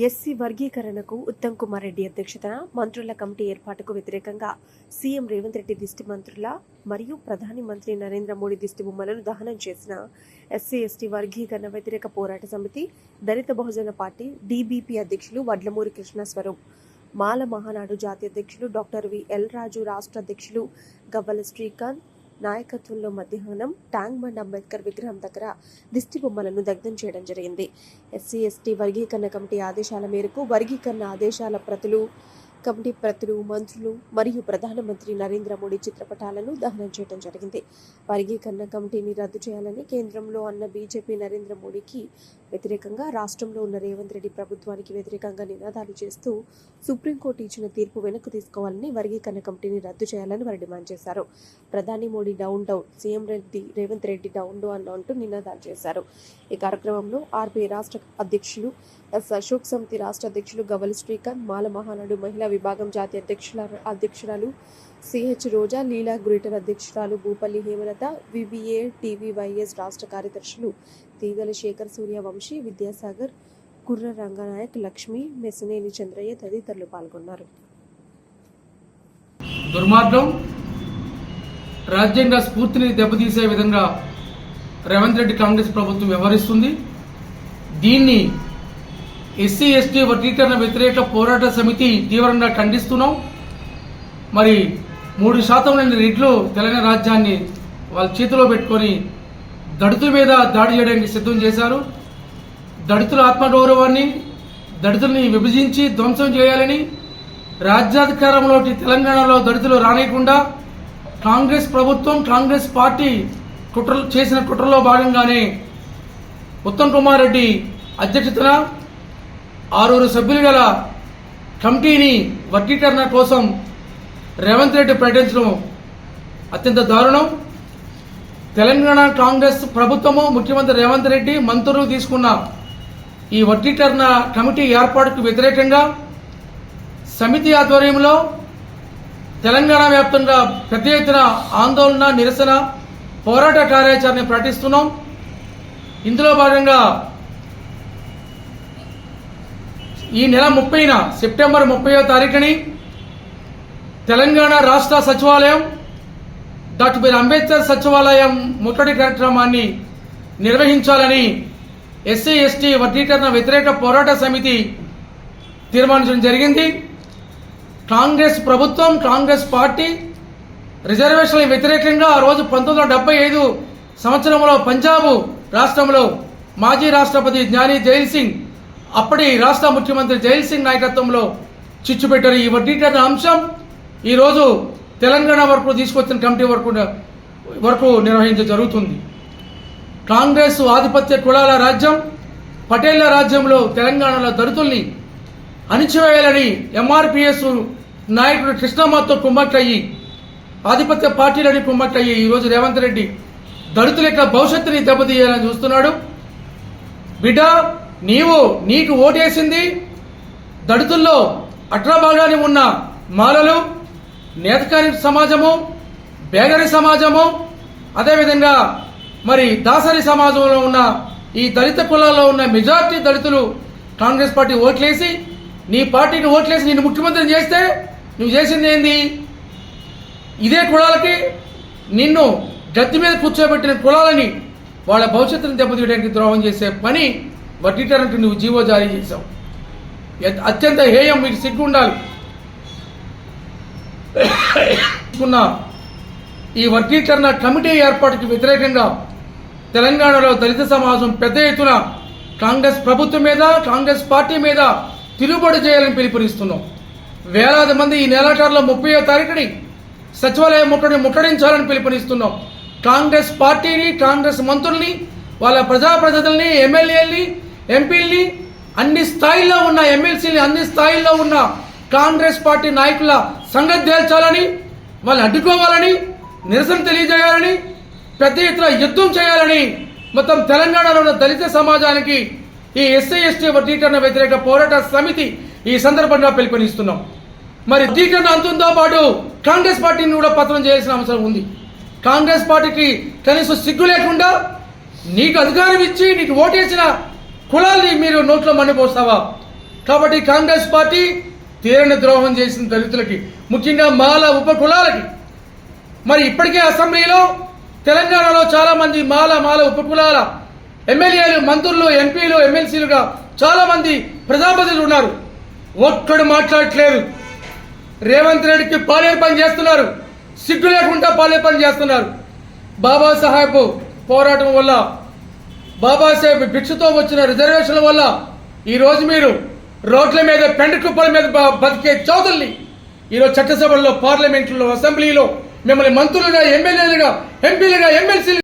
SC వర్గీకరణకు ఉత్తమ్ కుమార్ రెడ్డి అధ్యక్షతన మంత్రుల కమిటీ ఏర్పాటుకు వ్యతిరేకంగా సీఎం రేవంత్ రెడ్డి దిష్టి మంత్రుల మరియు ప్రధాని మంత్రి నరేంద్ర మోడీ దిష్టి బొమ్మలను దహనం చేసిన ఎస్సీ ఎస్టీ వర్గీకరణ వ్యతిరేక పోరాట సమితి దళిత బహుజన పార్టీ డీబీపీ అధ్యక్షులు వడ్లమూరి కృష్ణస్వరం మాల మహానాడు జాతీయ అధ్యక్షులు డాక్టర్ వి ఎల్ రాజు రాష్ట్ర అధ్యక్షులు గవ్వల శ్రీకాంత్ నాయకత్వంలో మధ్యాహ్నం ట్యాంక్ బండ్ అంబేద్కర్ విగ్రహం దగ్గర దిష్టి బొమ్మలను దగ్ధం చేయడం జరిగింది. ఎస్సీ ఎస్టీ వర్గీకరణ కమిటీ ఆదేశాల మేరకు వర్గీకరణ ఆదేశాల ప్రతులు కమిటీ ప్రతులు మంత్రులు మరియు ప్రధానమంత్రి నరేంద్ర మోడీ చిత్రపటాలను దహనం చేయడం జరిగింది. వర్గీకరణ కమిటీని రద్దు చేయాలని కేంద్రంలో అన్న బీజేపీ నరేంద్ర మోడీకి వ్యతిరేకంగా రాష్ట్రంలో ఉన్న రేవంత్ రెడ్డి ప్రభుత్వానికి వ్యతిరేకంగా నినాదాలు చేస్తూ సుప్రీంకోర్టు ఇచ్చిన తీర్పు వెనక్కు తీసుకోవాలని వర్గీకరణ కమిటీని రద్దు చేయాలని వారు డిమాండ్ చేశారు. ప్రధాని Modi down down CM Reddy Revanth Reddy down down అంటూ నినాదాలు చేశారు. ఈ కార్యక్రమంలో ఆర్బీఐ రాష్ట్ర అధ్యక్షులు ఎస్ అశోక్ సమితి రాష్ట్ర అధ్యక్షులు గవల్ శ్రీకాంత్ మాల మహానాడు మహిళా విభాగం జాతీయ అధ్యక్షుల అధ్యక్షురాలు సిహెచ్ రోజా లీలా గ్రేటర్ అధ్యక్షురాలు భూపల్లి హేమలత విబిఏ టీవీవైఎస్ రాష్ట్ర కార్యదర్శులు తీగల శేఖర్ సూర్య వంశీ విద్యాసాగర్ కుర్ర రంగనాయక్ లక్ష్మి మెసనేని చంద్రయ్య తదితరులు పాల్గొన్నారు. దుర్మార్గం రాజ్యాంగ స్ఫూర్తిని దెబ్బతీసే విధంగా రేవంత్ రెడ్డి కాంగ్రెస్ ప్రభుత్వం వ్యవహరిస్తుంది. దీన్ని ఎస్సీ ఎస్టీ వర్గీకరణ వ్యతిరేక పోరాట సమితి తీవ్రంగా ఖండిస్తున్నాం. మరి మూడు శాతం లేని రెడ్లు తెలంగాణ రాజ్యాన్ని వాళ్ళ చేతిలో పెట్టుకొని దళితుల మీద దాడి చేయడానికి సిద్ధం చేశారు. దళితుల ఆత్మగౌరవాన్ని దళితుల్ని విభజించి ధ్వంసం చేయాలని రాజ్యాధికారంలోకి తెలంగాణలో దళితులు రానియకుండా కాంగ్రెస్ ప్రభుత్వం కాంగ్రెస్ పార్టీ కుట్ర చేసిన కుట్రలో భాగంగానే ఉత్తమ్ కుమార్ రెడ్డి అధ్యక్షతన ఆరుగురు సభ్యులు గల కమిటీని వర్గీకరణ కోసం రేవంత్ రెడ్డి ప్రకటించడం అత్యంత దారుణం. తెలంగాణ కాంగ్రెస్ ప్రభుత్వము ముఖ్యమంత్రి రేవంత్ రెడ్డి మంత్రులు తీసుకున్న ఈ వర్గీకరణ కమిటీ ఏర్పాటుకు వ్యతిరేకంగా సమితి ఆధ్వర్యంలో తెలంగాణ వ్యాప్తంగా పెద్ద ఎత్తున ఆందోళన నిరసన పోరాట కార్యాచరణ ప్రకటిస్తున్నాం. ఇందులో భాగంగా ఈ నెల ముప్పైన సెప్టెంబర్ ముప్పయో తారీఖుని తెలంగాణ రాష్ట్ర సచివాలయం డాక్టర్ బిఆర్ అంబేద్కర్ సచివాలయం ముట్టడి కార్యక్రమాన్ని నిర్వహించాలని ఎస్సీ ఎస్టీ వర్గీకరణ వ్యతిరేక పోరాట సమితి తీర్మానించడం జరిగింది. కాంగ్రెస్ ప్రభుత్వం కాంగ్రెస్ పార్టీ రిజర్వేషన్ల వ్యతిరేకంగా ఆ రోజు పంతొమ్మిది వందల డెబ్బై ఐదు సంవత్సరంలో పంజాబ్ రాష్ట్రంలో మాజీ రాష్ట్రపతి జ్ఞాని జైల్ సింగ్ అప్పటి రాష్ట్ర ముఖ్యమంత్రి జైల్ సింగ్ నాయకత్వంలో చిచ్చుపెట్టారు ఈ వర్గీకరణ అంశం ఈరోజు తెలంగాణ వరకు తీసుకొచ్చిన కమిటీ వరకు వరకు నిర్వహించ జరుగుతుంది. కాంగ్రెస్ ఆధిపత్య కులాల రాజ్యం పటేళ్ళ రాజ్యంలో తెలంగాణలో దళితుల్ని అణిచివేయాలని ఎంఆర్పిఎస్ నాయకుడు కృష్ణమ్మతో కుమ్మక్కయ్యి ఆధిపత్య పార్టీలని కుమ్మక్కయ్యి ఈరోజు రేవంత్ రెడ్డి దళితుల యొక్క భవిష్యత్తుని దెబ్బతీయాలని చూస్తున్నాడు. బిడ్డ నీవు నీకు ఓటేసింది దళితుల్లో అగ్రభాగాన్ని ఉన్న మాలలు నేతకారి సమాజము బేగరి సమాజము అదేవిధంగా మరి దాసరి సమాజంలో ఉన్న ఈ దళిత కులాల్లో ఉన్న మెజార్టీ దళితులు కాంగ్రెస్ పార్టీ ఓట్లేసి నీ పార్టీని ఓట్లేసి నిన్ను ముఖ్యమంత్రిని చేస్తే నువ్వు చేసింది ఏంది? ఇదే కులాలకి నిన్ను గద్దె మీద కూర్చోబెట్టిన కులాలని వాళ్ళ భవిష్యత్తును దెబ్బతీయడానికి ద్రోహం చేసే పని వర్గీకరణకు నువ్వు జీవో జారీ చేశావు. అత్యంత హేయం మీకు సిగ్గు ఉండాలి ఉన్న ఈ వర్గీకరణ కమిటీ ఏర్పాటుకి వ్యతిరేకంగా తెలంగాణలో దళిత సమాజం పెద్ద ఎత్తున కాంగ్రెస్ ప్రభుత్వం మీద కాంగ్రెస్ పార్టీ మీద తిరుగుబడి చేయాలని పిలుపునిస్తున్నాం. వేలాది మంది ఈ నెలాఖరులో ముప్పై తారీఖుని సచివాలయం ముట్టడి ముట్టడించాలని పిలుపునిస్తున్నాం. కాంగ్రెస్ పార్టీని కాంగ్రెస్ మంత్రుల్ని వాళ్ళ ప్రజాప్రతినిధుల్ని ఎమ్మెల్యేల్ని ఎంపీల్ని అన్ని స్థాయిల్లో ఉన్న ఎమ్మెల్సీని అన్ని స్థాయిల్లో ఉన్న కాంగ్రెస్ పార్టీ నాయకుల సంగతి తేల్చాలని వాళ్ళు అడ్డుకోవాలని నిరసన తెలియజేయాలని పెద్ద ఎత్తున యుద్ధం చేయాలని మొత్తం తెలంగాణలో ఉన్న దళిత సమాజానికి ఈ ఎస్సీ ఎస్టీ వర్గీకరణ వ్యతిరేక పోరాట సమితి ఈ సందర్భంగా పిలుపునిస్తున్నాం. మరి వర్గీకరణ అంతంతో పాటు కాంగ్రెస్ పార్టీని కూడా పత్రం చేయాల్సిన అవసరం ఉంది. కాంగ్రెస్ పార్టీకి కనీసం సిగ్గు లేకుండా నీకు అధికారం ఇచ్చి నీకు ఓటేసిన కులాల్ని మీరు నోట్లో మండిపోస్తావా? కాబట్టి కాంగ్రెస్ పార్టీ తీరని ద్రోహం చేసిన దళితులకి ముఖ్యంగా మాల ఉపకులాలకి. మరి ఇప్పటికే అసెంబ్లీలో తెలంగాణలో చాలామంది మాల మాల ఉపకులాల ఎమ్మెల్యేలు మంత్రులు ఎంపీలు ఎమ్మెల్సీలుగా చాలామంది ప్రజాప్రతినిధులు ఉన్నారు. ఒక్కడు మాట్లాడట్లేదు. రేవంత్ రెడ్డికి పాలే పని చేస్తున్నారు. సిగ్గు లేకుండా పాలే పని చేస్తున్నారు. బాబాసాహెబ్ పోరాటం వల్ల బాబాసాహెబ్ భిక్షతో వచ్చిన రిజర్వేషన్ల వల్ల ఈరోజు మీరు రోడ్ల మీద పెండ కుప్పల మీద బతికే చౌదల్ని ఈరోజు చట్టసభల్లో పార్లమెంట్లో అసెంబ్లీలో మిమ్మల్ని మంత్రులుగా ఎమ్మెల్యేలుగా ఎంపీలుగా ఎమ్మెల్సీలు